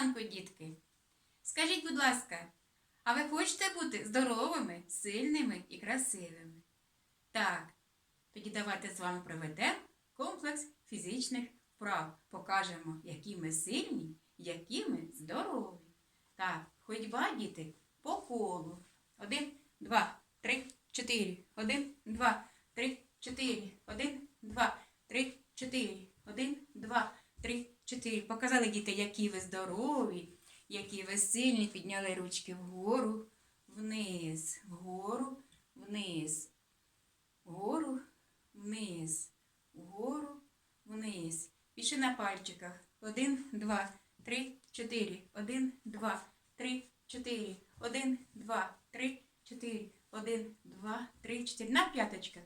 ранку, дітки! Скажіть, будь ласка, а ви хочете бути здоровими, сильними і красивими? Так, тоді давайте з вами проведемо комплекс фізичних вправ. Покажемо, які ми сильні, які ми здорові. Так, ходьба, діти, по колу. Один, два, три, чотири. Один, два, три, чотири. Один, два, три, чотири. Один, два, три, чотири. Показали діти, які ви здорові, які ви сильні. Підняли ручки вгору, вниз, вгору, вниз, вгору, вниз, вгору, вниз. Пішли на пальчиках. Один, два, три, чотири. Один, два, три, чотири. Один, два, три, чотири. Один, два, три, чотири. На п'яточках.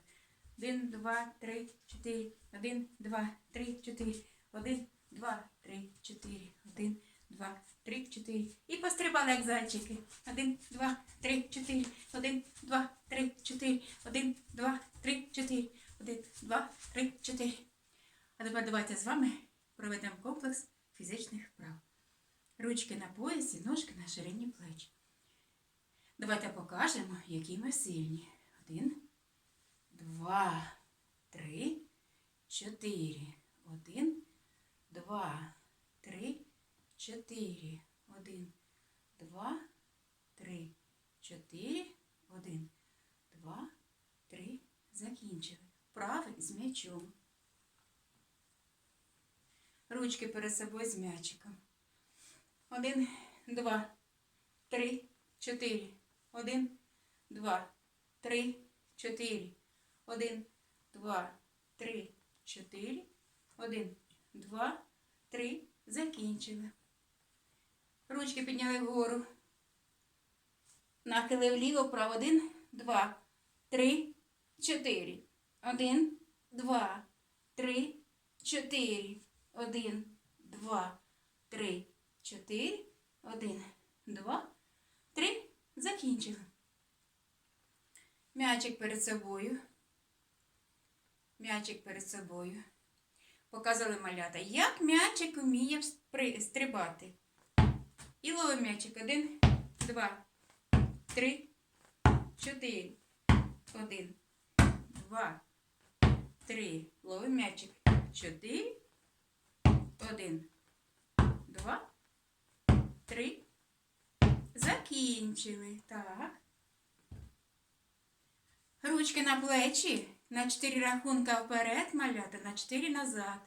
Один, два, три, чотири. Один, два, три, чотири. Один, два, три, чотири. Один, два, три, чотири. І пострибали, як зайчики. Один, два, три, чотири. Один, два, три, чотири. Один, два, три, чотири. Один, два, три, чотири. А тепер давайте з вами проведемо комплекс фізичних вправ. Ручки на поясі, ножки на ширині плеч. Давайте покажемо, які ми сильні. Один, два, три, чотири. Один, два, три, чотири. Один, два, три, чотири. Один, два, три. Закінчили. Вправи з м'ячом. Ручки перед собою з м'ячиком. Один, два, три, чотири. Один, два, три, чотири. Один, два, три, чотири. Один, два, три. Закінчили. Ручки підняли вгору. Нахили вліво, вправо. Один, два, три, чотири. Один, два, три, чотири. Один, два, три, чотири. Один, два, три. Закінчили. М'ячик перед собою. М'ячик перед собою. Показали малята, як м'ячик вміє стрибати. І ловимо м'ячик. Один, два, три, чотири. Один, два, три. Ловимо м'ячик. Чотири. Один, два, три. Закінчили. Так. Ручки на плечі. На чотири рахунка вперед, малята, на чотири назад.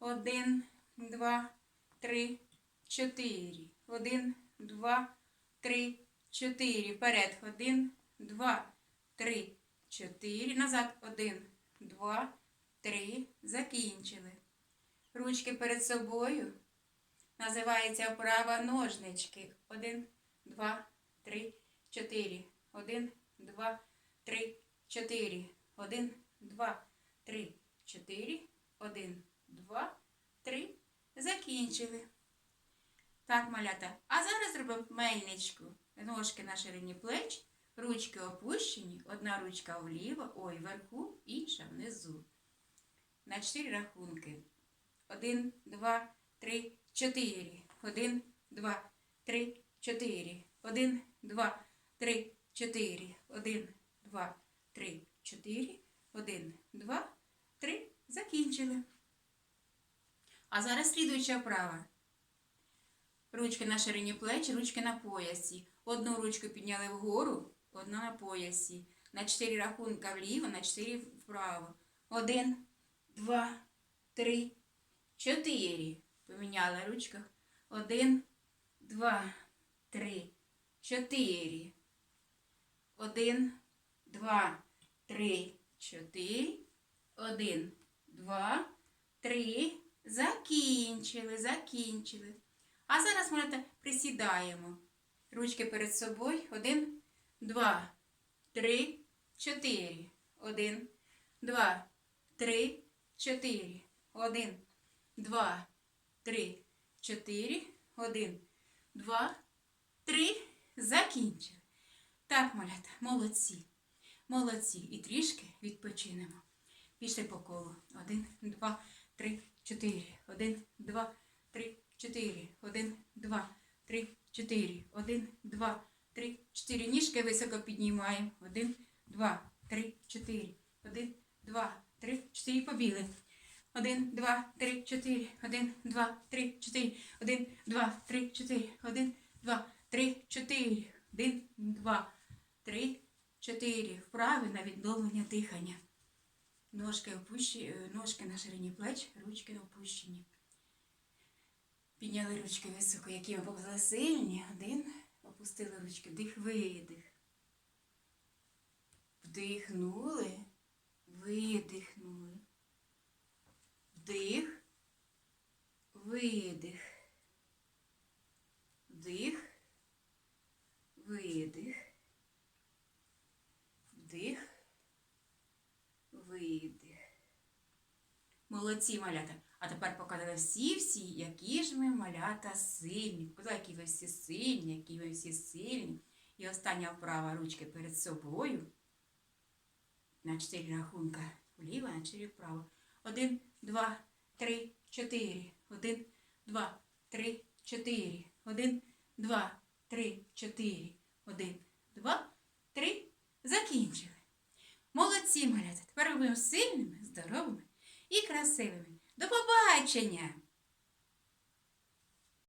Один, два, три, чотири. Один, два, три, чотири. Вперед. Один, два, три, чотири. Назад. Один, два, три. Закінчили. Ручки перед собою. Називається вправа ножнички. Один, два, три, чотири. Один, два, три, чотири. Один, два, три, чотири. Один, два, три. Закінчили. Так, малята. А зараз зробимо мельничку. Ножки на ширині плеч, ручки опущені, одна ручка вліво, ой, вверху, інша внизу. На чотири рахунки. Один, два, три, чотири. Один, два, три, чотири. Один, два, три, чотири. Один, два, три, чотири. Один, два, три. Закінчили. А зараз слідуюча вправа. Ручки на ширині плеч, ручки на поясі. Одну ручку підняли вгору, одна на поясі. На чотири рахунка вліво, на чотири вправо. Один, два, три, чотири. Поміняли в. Один, два, три, чотири. Один, два, три, чотири. Один, два, три. Закінчили, закінчили. А зараз можете присідаємо. Ручки перед собою. Один, два, три, чотири. Один, два, три, чотири. Один, два, три, чотири. Один, два, три. Закінчили. Так, малята, молодці. Молодці. І трішки відпочинемо. Пішли по колу. Один, два, три, чотири. Один, два, три, чотири. Один, два, три, чотири. Один, два, три, чотири. Ніжки високо піднімаємо. Один, два, три, чотири. Один, два, три, чотири. Побіли. Один, два, три, чотири. Один, два, три, чотири. Один, два, три, чотири. Один, два, три, чотири. Один, два, три, чотири. Вправи на відновлення дихання. Ножки опущені, е, ножки на ширині плеч, ручки опущені. Підняли ручки високо, які ми були сильні. Один. Опустили ручки. Вдих, видих. Вдихнули. Видихнули. Вдих. Видих. Вдих. Видих. Вдих. Видих. Молодці малята. А тепер показали всі-всі, які ж ми малята сильні. Показали, які ви всі сильні, які ви всі сильні. І остання вправа ручки перед собою. На чотири рахунка. Вліво, на чотири вправо. Один, два, три, чотири. Один, два, три, чотири. Один, два, три, чотири. Один, два, три. Закінчили. Молодці, малята. Тепер ви сильними, здоровими і красивими. До побачення!